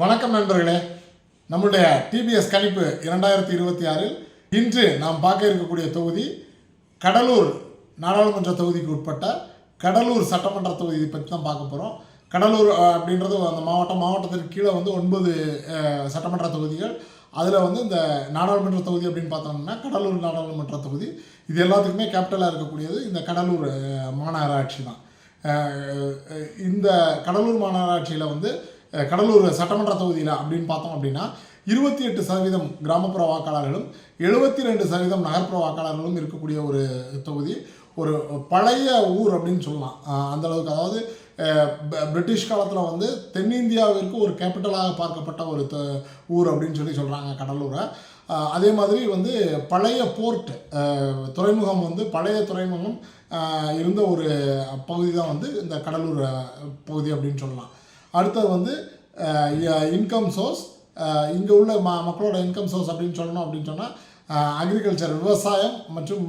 வணக்கம் நண்பர்களே. நம்முடைய டிபிஎஸ் கணிப்பு இரண்டாயிரத்தி இருபத்தி ஆறில் இன்று நாம் பார்க்க இருக்கக்கூடிய தொகுதி கடலூர் நாடாளுமன்ற தொகுதிக்கு உட்பட்ட கடலூர் சட்டமன்ற தொகுதி பற்றி தான் பார்க்க போகிறோம் கடலூர் அப்படின்றது அந்த மாவட்டம் மாவட்டத்திற்கு கீழே வந்து ஒன்பது சட்டமன்ற தொகுதிகள். அதில் வந்து இந்த நாடாளுமன்ற தொகுதி அப்படின்னு பார்த்தோம்னா கடலூர் நாடாளுமன்ற தொகுதி. இது எல்லாத்துக்குமே கேபிட்டலாக இருக்கக்கூடியது இந்த கடலூர் மாநகராட்சி தான். இந்த கடலூர் மாநகராட்சியில் வந்து கடலூர் சட்டமன்ற தொகுதியில் அப்படின்னு பார்த்தோம் அப்படின்னா இருபத்தி எட்டு சதவீதம் கிராமப்புற வாக்காளர்களும் எழுபத்தி ரெண்டு சதவீதம் நகர்ப்புற வாக்காளர்களும் இருக்கக்கூடிய ஒரு தொகுதி ஒரு பழைய ஊர் அப்படின்னு சொல்லலாம். அந்தளவுக்கு அதாவது பிரிட்டிஷ் காலத்தில் வந்து தென்னிந்தியாவிற்கு ஒரு கேபிட்டலாக பார்க்கப்பட்ட ஒரு த- ஊர் அப்படின்னு சொல்லி சொல்கிறாங்க கடலூரை. அதே மாதிரி வந்து பழைய போர்ட் துறைமுகம் வந்து பழைய துறைமுகம் இருந்த ஒரு பகுதி தான் வந்து இந்த கடலூர் பகுதி அப்படின்னு சொல்லலாம். அடுத்தது வந்து இன்கம் சோர்ஸ் இங்கே உள்ள ம மக்களோட இன்கம் சோர்ஸ் அப்படின்னு சொல்லணும் அப்படின்னு சொன்னால் அக்ரிகல்ச்சர் விவசாயம் மற்றும்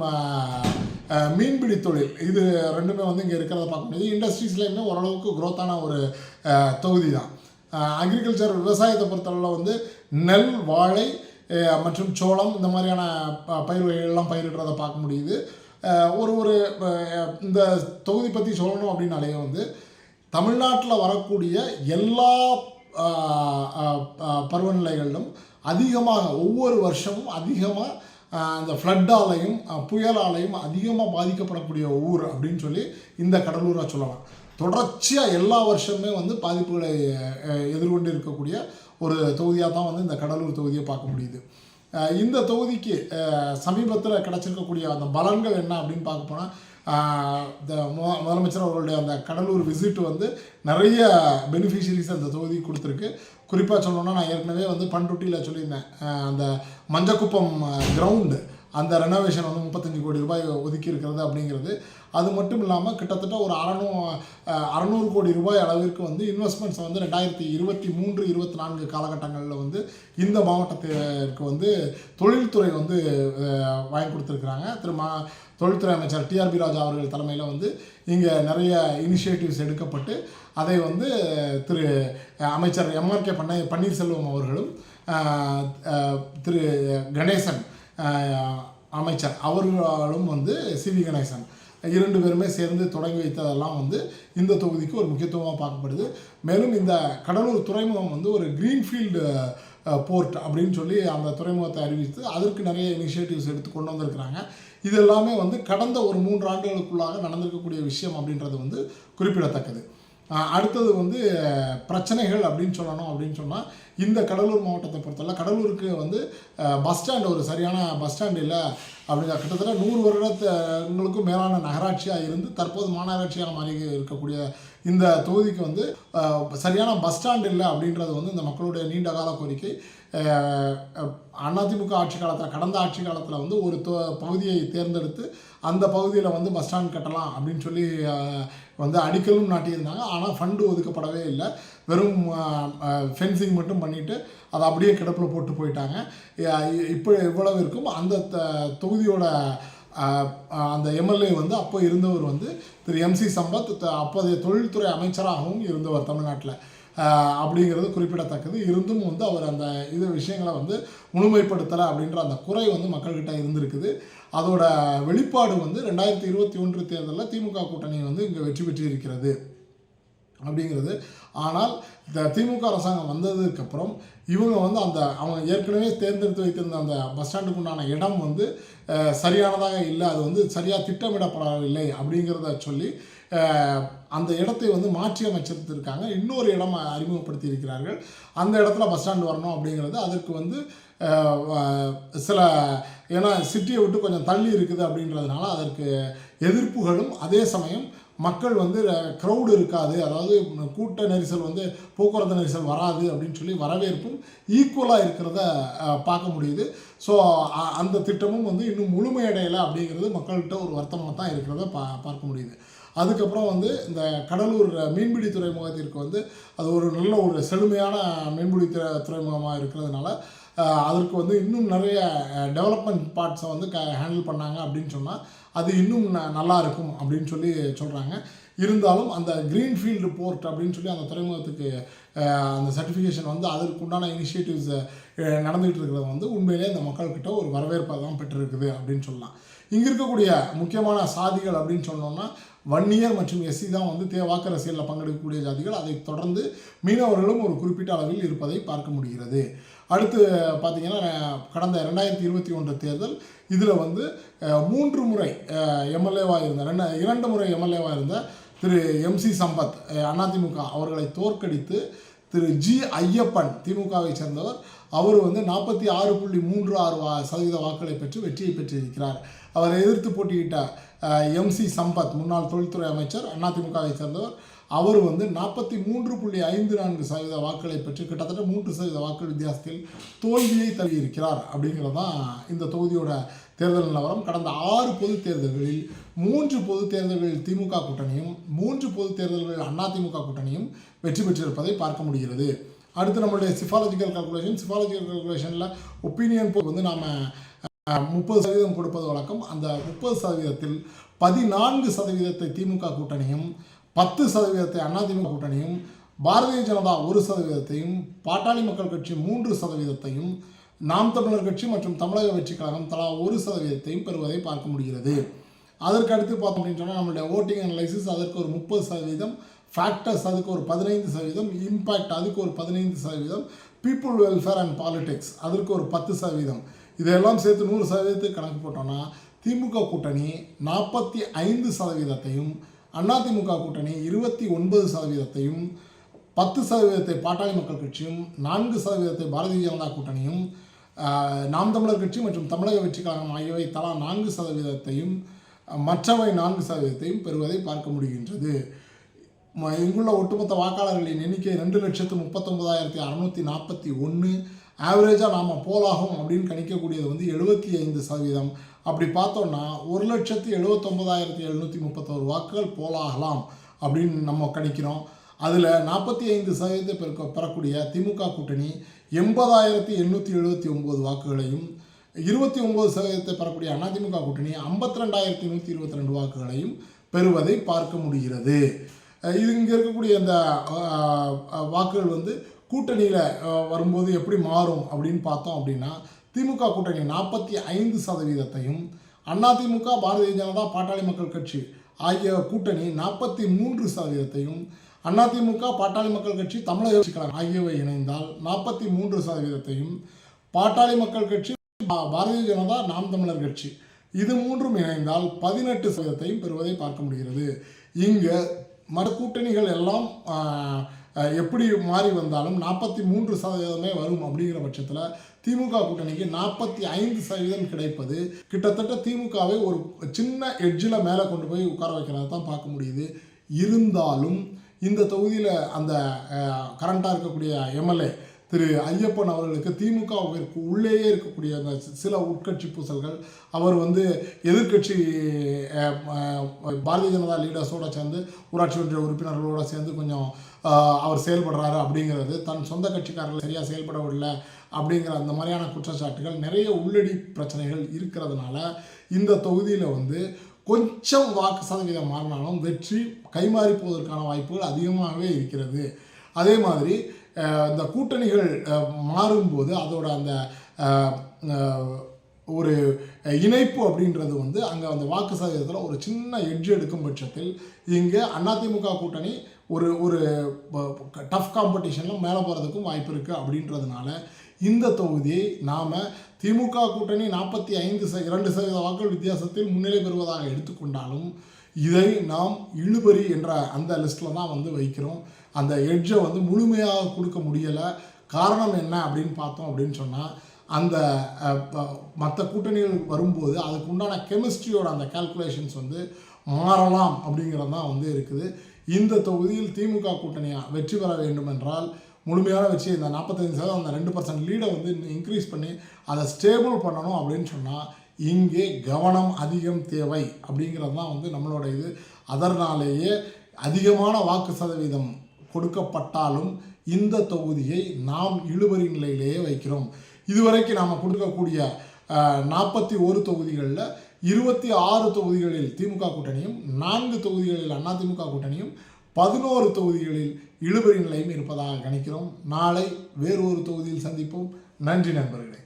மீன்பிடி தொழில். இது ரெண்டுமே வந்து இங்கே இருக்கிறத பார்க்க முடியுது. இண்டஸ்ட்ரீஸ்லேயுமே ஓரளவுக்கு குரோத்தான ஒரு தொகுதி தான் அக்ரிகல்ச்சர் விவசாயத்தை பொறுத்தளவில் வந்து நெல் வாழை மற்றும் சோளம் இந்த மாதிரியான ப- பயிர் வகைகள்லாம் பயிரிடுறதை பார்க்க முடியுது. ஒரு ஒரு இந்த தொகுதி பற்றி சொல்லணும் அப்படின்னாலே வந்து தமிழ்நாட்டில் வரக்கூடிய எல்லா பருவநிலைகளிலும் அதிகமாக ஒவ்வொரு வருஷமும் அதிகமாக அந்த ஃப்ளட்டாலையும் புயலாலையும் அதிகமாக பாதிக்கப்படக்கூடிய ஊர் அப்படின்னு சொல்லி இந்த கடலூராக சொல்லலாம். தொடர்ச்சியாக எல்லா வருஷமுமே வந்து பாதிப்புகளை எதிர்கொண்டு இருக்கக்கூடிய ஒரு தொகுதியாக தான் வந்து இந்த கடலூர் தொகுதியை பார்க்க முடியுது. இந்த தொகுதிக்கு சமீபத்தில் கிடச்சிருக்கக்கூடிய அந்த பலன்கள் என்ன அப்படின்னு பார்க்க போனால் முதலமைச்சர் அவர்களுடைய அந்த கடலூர் விசிட் வந்து நிறைய பெனிஃபிஷரிஸ் அந்த தொகுதி கொடுத்துருக்கு. குறிப்பாக சொல்லணும்னா நான் ஏற்கனவே வந்து பண்ருட்டியில் சொல்லியிருந்தேன். அந்த மஞ்சக்குப்பம் கிரவுண்டு அந்த ரெனோவேஷன் வந்து முப்பத்தஞ்சு கோடி ரூபாய் ஒதுக்கி இருக்கிறது அப்படிங்கிறது. அது மட்டும் இல்லாமல் கிட்டத்தட்ட ஒரு அறநூ அறநூறு கோடி ரூபாய் அளவிற்கு வந்து இன்வெஸ்ட்மெண்ட்ஸ் வந்து ரெண்டாயிரத்தி இருபத்தி மூன்று இருபத்தி நான்கு காலகட்டங்களில் வந்து இந்த மாவட்டத்திற்கு வந்து தொழில்துறை வந்து வாங்கி கொடுத்துருக்குறாங்க. திரு மா தொழில்துறை அமைச்சர் டிஆர்பி ராஜா அவர்கள் தலைமையில் வந்து இங்கே நிறைய இனிஷியேட்டிவ்ஸ் எடுக்கப்பட்டு அதை வந்து திரு அமைச்சர் எம்ஆர்கே பண்ண பன்னீர்செல்வம் அவர்களும் திரு கணேசன் அமைச்சர் அவர்களும் வந்து சிவி கணேசன் இரண்டு பேருமே சேர்ந்து தொடங்கி வைத்ததெல்லாம் வந்து இந்த தொகுதிக்கு ஒரு முக்கியத்துவமாக பார்க்கப்படுது. மேலும் இந்த கடலூர் துறைமுகம் வந்து ஒரு க்ரீன்ஃபீல்டு போர்ட் அப்படின்னு சொல்லி அந்த துறைமுகத்தை அறிவித்து அதற்கு நிறைய இனிஷியேட்டிவ்ஸ் எடுத்து கொண்டு வந்திருக்கிறாங்க. இது எல்லாமே வந்து கடந்த ஒரு மூன்று ஆண்டுகளுக்குள்ளாக நடந்திருக்கக்கூடிய விஷயம் அப்படின்றது வந்து குறிப்பிடத்தக்கது. அடுத்தது வந்து பிரச்சனைகள் அப்படின்னு சொல்லணும் அப்படின்னு சொன்னால் இந்த கடலூர் மாவட்டத்தை பொறுத்தவரை கடலூருக்கு வந்து பஸ் ஸ்டாண்ட் ஒரு சரியான பஸ் ஸ்டாண்ட் இல்லை. அப்படிங்கிற கிட்டத்தட்ட நூறு வருடத்துங்களுக்கும் மேலான நகராட்சியாக இருந்து தற்போது மாநகராட்சியாக மாறி இருக்கக்கூடிய இந்த தொகுதிக்கு வந்து சரியான பஸ் ஸ்டாண்ட் இல்லை அப்படின்றது வந்து இந்த மக்களுடைய நீண்ட கால கோரிக்கை. அதிமுக ஆட்சி காலத்தில் கடந்த ஆட்சி காலத்தில் வந்து ஒரு தொ பகுதியை தேர்ந்தெடுத்து அந்த பகுதியில் வந்து பஸ் ஸ்டாண்ட் கட்டலாம் அப்படின்னு சொல்லி வந்து அடிக்கலும் நாட்டியிருந்தாங்க. ஆனால் ஃபண்டு ஒதுக்கப்படவே இல்லை. வெறும் ஃபென்சிங் மட்டும் பண்ணிவிட்டு அதை அப்படியே கிடப்பில் போட்டு போயிட்டாங்க. இப்போ இவ்வளவு இருக்கும்? அந்த த- தொகுதியோட அந்த எம்எல்ஏ வந்து அப்போ இருந்தவர் வந்து திரு எம்சி சம்பத் த- அப்போதைய தொழில்துறை அமைச்சராகவும் இருந்தவர் தமிழ்நாட்டில். அப்படிங்கிறது குறிப்பிடத்தக்கது. இருந்தும் வந்து அவர் அந்த இது விஷயங்களை வந்து முழுமைப்படுத்தலை அப்படின்ற அந்த குறை வந்து மக்கள்கிட்ட இருந்திருக்குது. அதோட வெளிப்பாடு வந்து ரெண்டாயிரத்தி இருபத்தி ஒன்று தேர்தலில் திமுக கூட்டணி வந்து இங்கே வெற்றி பெற்றிருக்கிறது. அப்படிங்கிறது. ஆனால் இந்த திமுக அரசாங்கம் வந்ததுக்கப்புறம் இவங்க வந்து அந்த அவங்க ஏற்கனவே தேர்ந்தெடுத்து வைத்திருந்த அந்த பஸ் ஸ்டாண்டுக்கு உண்டான இடம் வந்து சரியானதாக இல்லை அது வந்து சரியாக திட்டமிடப்படவில்லை அப்படிங்கிறத சொல்லி அந்த இடத்தை வந்து மாற்றி அமைச்சிருக்காங்க இன்னொரு இடம் அறிமுகப்படுத்தி இருக்கிறார்கள் அந்த இடத்துல பஸ் ஸ்டாண்ட் வரணும் அப்படிங்கிறது அதற்கு வந்து சில ஏன்னா சிட்டியை விட்டு கொஞ்சம் தள்ளி இருக்குது அப்படின்றதுனால அதற்கு எதிர்ப்புகளும் அதே சமயம் மக்கள் வந்து க்ரௌடு இருக்காது. அதாவது கூட்ட நெரிசல் வந்து போக்குவரத்து நெரிசல் வராது அப்படின்னு சொல்லி வரவேற்பும் ஈக்குவலாக இருக்கிறத பார்க்க முடியுது. ஸோ அந்த திட்டமும் வந்து இன்னும் முழுமையடையலை அப்படிங்கிறது மக்கள்கிட்ட ஒரு வருத்தமாக தான் இருக்கிறத பா பார்க்க முடியுது. அதுக்கப்புறம் வந்து இந்த கடலூர் மீன்பிடி துறைமுகத்திற்கு வந்து அது ஒரு நல்ல ஒரு செழுமையான மீன்பிடி துறை துறைமுகமாக இருக்கிறதுனால அதற்கு வந்து இன்னும் நிறைய டெவலப்மெண்ட் பார்ட்ஸை வந்து க ஹேண்டில் பண்ணாங்க அப்படின்னு சொன்னால் அது இன்னும் ந- நல்லா இருக்கும் அப்படின்னு சொல்லி சொல்கிறாங்க இருந்தாலும் அந்த க்ரீன்ஃபீல்டு போர்ட் அப்படின்னு சொல்லி அந்த துறைமுகத்துக்கு அந்த சர்டிஃபிகேஷன் வந்து அதற்கு உண்டான இனிஷியேட்டிவ்ஸ் நடந்துகிட்டு இருக்கிறது வந்து உண்மையிலே இந்த மக்கள்கிட்ட ஒரு வரவேற்பை தான் பெற்றிருக்குது அப்படின்னு சொல்லலாம். இங்கே இருக்கக்கூடிய முக்கியமான சாதிகள் அப்படின்னு சொன்னோம்னா வன்னியர் மற்றும் எஸ்சி தான் வந்து தே வாக்கு அரசியலில் பங்கெடுக்கக்கூடிய ஜாதிகள் அதை தொடர்ந்து மீனவர்களும் ஒரு குறிப்பிட்ட அளவில் இருப்பதை பார்க்க முடிகிறது. அடுத்து பார்த்தீங்கன்னா கடந்த ரெண்டாயிரத்தி இருபத்தி ஒன்று தேர்தல் இதில் வந்து மூன்று முறை எம்எல்ஏவாக இருந்த ரெண்டு இரண்டு முறை எம்எல்ஏவாக இருந்த திரு எம்சி சம்பத் அதிமுக அவர்களை தோற்கடித்து திரு ஜி ஐயப்பன் திமுகவை சேர்ந்தவர் அவர் வந்து நாற்பத்தி ஆறு புள்ளி மூன்று ஆறு வா சதவீத வாக்களை பெற்று வெற்றியை பெற்றிருக்கிறார். அவரை எதிர்த்து போட்டியிட்ட எம்சி சம்பத் முன்னாள் தொழில்துறை அமைச்சர் அதிமுகவை சேர்ந்தவர். அவர் வந்து நாற்பத்தி மூன்று புள்ளி ஐந்து நான்கு சதவீத வாக்குகளை பெற்று கிட்டத்தட்ட மூன்று சதவீத வாக்கு வித்தியாசத்தில் தோல்வியை தழுவியிருக்கிறார் அப்படிங்கிறது தான் இந்த தொகுதியோட தேர்தல் நிலவரம். கடந்த ஆறு பொது தேர்தல்களில் மூன்று பொது தேர்தல்களில் திமுக கூட்டணியும் மூன்று பொது தேர்தல்களில் அதிமுக கூட்டணியும் வெற்றி பெற்றிருப்பதை பார்க்க முடிகிறது. அடுத்து நம்மளுடைய சிஃபாலஜிக்கல் கால்குலேஷன். சிஃபாலஜிக்கல் கால்குலேஷனில் ஒப்பீனியன் போல் வந்து நாம் முப்பது சதவீதம் கொடுப்பது வழக்கம். அந்த முப்பது சதவீதத்தில் பதினான்கு சதவீதத்தை திமுக கூட்டணியும் பத்து சதவீதத்தை அதிமுக கூட்டணியும் பாரதிய ஜனதா ஒரு சதவீதத்தையும் பாட்டாளி மக்கள் கட்சி மூன்று சதவீதத்தையும் நாம் தமிழர் கட்சி மற்றும் தமிழக வெற்றி கழகம் தலா ஒரு சதவீதத்தையும் பெறுவதை பார்க்க முடிகிறது. அதற்கு அடுத்து பார்த்தோம் அப்படின்னு சொன்னால் நம்மளுடைய ஓட்டிங் அனலைசிஸ் அதற்கு ஒரு முப்பது சதவீதம் ஃபேக்டர்ஸ் அதுக்கு ஒரு பதினைந்து சதவீதம் இம்பேக்ட் அதுக்கு ஒரு பதினைந்து சதவீதம் பீப்புள் வெல்ஃபேர் அண்ட் பாலிடிக்ஸ் அதற்கு ஒரு பத்து சதவீதம். இதையெல்லாம் சேர்த்து நூறு சதவீதத்துக்கு கணக்கு போட்டோம்னா திமுக கூட்டணி நாற்பத்தி ஐந்து சதவீதத்தையும் அதிமுக கூட்டணி இருபத்தி ஒன்பது சதவீதத்தையும் பத்து சதவீதத்தை பாட்டாளி மக்கள் கட்சியும் நான்கு சதவீதத்தை பாரதிய ஜனதா கூட்டணியும் நாம் தமிழர் கட்சி மற்றும் தமிழக வெற்றி கழகம் ஆகியவை தலா நான்கு சதவீதத்தையும் மற்றவை நான்கு சதவீதத்தையும் பெறுவதை பார்க்க முடிகின்றது. இங்குள்ள ஒட்டுமொத்த வாக்காளர்களின் எண்ணிக்கை ரெண்டு லட்சத்து முப்பத்தொன்பதாயிரத்தி அறநூற்றி நாற்பத்தி ஒன்று ஆவரேஜாக நாம் போலாகும் அப்படின்னு கணிக்கக்கூடியது வந்து எழுபத்தி ஐந்து சதவீதம். அப்படி பார்த்தோம்னா ஒரு லட்சத்து எழுபத்தொம்பதாயிரத்தி எழுநூற்றி முப்பத்தோரு வாக்குகள் போலாகலாம் அப்படின்னு நம்ம கணிக்கிறோம். அதில் நாற்பத்தி ஐந்து சதவீதத்தை பெருக்க பெறக்கூடிய திமுக கூட்டணி எண்பதாயிரத்தி எண்ணூற்றி எழுபத்தி ஒம்பது வாக்குகளையும் இருபத்தி ஒம்பது சதவீதத்தை பெறக்கூடிய அதிமுக கூட்டணி ஐம்பத்தி ரெண்டாயிரத்தி நூற்றி இருபத்தி ரெண்டு வாக்குகளையும் பெறுவதை பார்க்க முடிகிறது. இது இங்கே இருக்கக்கூடிய அந்த வாக்குகள் வந்து கூட்டணியில் வரும்போது எப்படி மாறும் அப்படின்னு பார்த்தோம் அப்படின்னா திமுக கூட்டணி நாற்பத்தி ஐந்து சதவீதத்தையும் அதிமுக பாரதிய ஜனதா பாட்டாளி மக்கள் கட்சி ஆகிய கூட்டணி நாற்பத்தி மூன்று சதவீதத்தையும் அதிமுக பாட்டாளி மக்கள் கட்சி தமிழக ஆகியவை இணைந்தால் நாற்பத்தி மூன்று சதவீதத்தையும் பாட்டாளி மக்கள் கட்சி பா- பாரதிய ஜனதா நாம் தமிழர் கட்சி இது மூன்றும் இணைந்தால் பதினெட்டு சதவீதத்தையும் பெறுவதை பார்க்க முடிகிறது. இங்கு மற்ற கூட்டணிகள் எல்லாம் ஆஹ், எப்படி மாறி வந்தாலும் நாற்பத்தி மூன்று சதவீதமே வரும் அப்படிங்கிற பட்சத்தில் திமுக கூட்டணிக்கு நாற்பத்தி ஐந்து சதவீதம் கிடைப்பது கிட்டத்தட்ட திமுகவை ஒரு சின்ன எட்ஜில் மேலே கொண்டு போய் உட்கார வைக்கிறத தான் பார்க்க முடியுது. இருந்தாலும் இந்த தொகுதியில் அந்த கரண்ட்டாக இருக்கக்கூடிய எம்எல்ஏ திரு ஐயப்பன் அவர்களுக்கு திமுகவிற்கு உள்ளேயே இருக்கக்கூடிய அந்த சில உட்கட்சி பூசல்கள் அவர் வந்து எதிர்க்கட்சி பாரதிய ஜனதா லீடர்ஸோட சேர்ந்து ஊராட்சி ஒன்றிய உறுப்பினர்களோடு சேர்ந்து கொஞ்சம் அவர் செயல்படுறாரு அப்படிங்கிறது தன் சொந்த கட்சிக்காரர்கள் சரியாக செயல்படவில்லை அப்படிங்கிற அந்த மாதிரியான குற்றச்சாட்டுகள் நிறைய உள்ளடி பிரச்சனைகள் இருக்கிறதுனால இந்த தொகுதியில் வந்து கொஞ்சம் வாக்கு சதவீதம் மாறினாலும் வெற்றி கைமாறி போவதற்கான வாய்ப்புகள் அதிகமாகவே இருக்கிறது. அதே மாதிரி இந்த கூட்டணிகள் மாறும்போது அதோட அந்த ஒரு இணைப்பு அப்படின்றது வந்து அங்கே அந்த வாக்கு சதவீதத்தில் ஒரு சின்ன எட்ஜ் எடுக்கும் பட்சத்தில் இங்கே அதிமுக கூட்டணி ஒரு ஒரு டஃப் காம்படிஷனில் மேலே போகிறதுக்கும் வாய்ப்பு இருக்குது அப்படின்றதுனால இந்த தொகுதியை நாம் திமுக கூட்டணி நாற்பத்தி ஐந்து ச இரண்டு சதவீத வாக்குகள் வித்தியாசத்தில் முன்னிலை பெறுவதாக எடுத்துக்கொண்டாலும் இதை நாம் இழுபறி என்ற அந்த லிஸ்ட்டில் தான் வந்து வைக்கிறோம். அந்த எட்ஜை வந்து முழுமையாக கொடுக்க முடியலை. காரணம் என்ன அப்படின்னு பார்த்தோம் அப்படின்னு சொன்னால் அந்த மற்ற கூட்டணிகள் வரும்போது அதுக்கு உண்டான கெமிஸ்ட்ரியோட அந்த கால்குலேஷன்ஸ் வந்து மாறலாம் அப்படிங்கிறது தான் வந்து இருக்குது. இந்த தொகுதியில் திமுக கூட்டணியாக வெற்றி பெற வேண்டும் என்றால் முழுமையான வச்சு இந்த நாற்பத்தஞ்சு சதவீதம் அந்த ரெண்டு பர்சன்ட் லீடை வந்து இன்க்ரீஸ் பண்ணி அதை ஸ்டேபிள் பண்ணணும் அப்படின்னு சொன்னால் இங்கே கவனம் அதிகம் தேவை அப்படிங்கிறது தான் வந்து நம்மளோட இது. அதனாலேயே அதிகமான வாக்கு சதவீதம் கொடுக்கப்பட்டாலும் இந்த தொகுதியை நாம் இழுபறி நிலையிலேயே வைக்கிறோம். இதுவரைக்கும் நாம் கொடுக்கக்கூடிய நாற்பத்தி ஒரு தொகுதிகளில் இருபத்தி ஆறு தொகுதிகளில் திமுக கூட்டணியும் நான்கு தொகுதிகளில் அதிமுக கூட்டணியும் பதினோரு தொகுதிகளில் இழுபறி நிலையும் இருப்பதாக கணிக்கிறோம். நாளை வேறு ஒரு தொகுதியில் சந்திப்போம். நன்றி நண்பர்களே.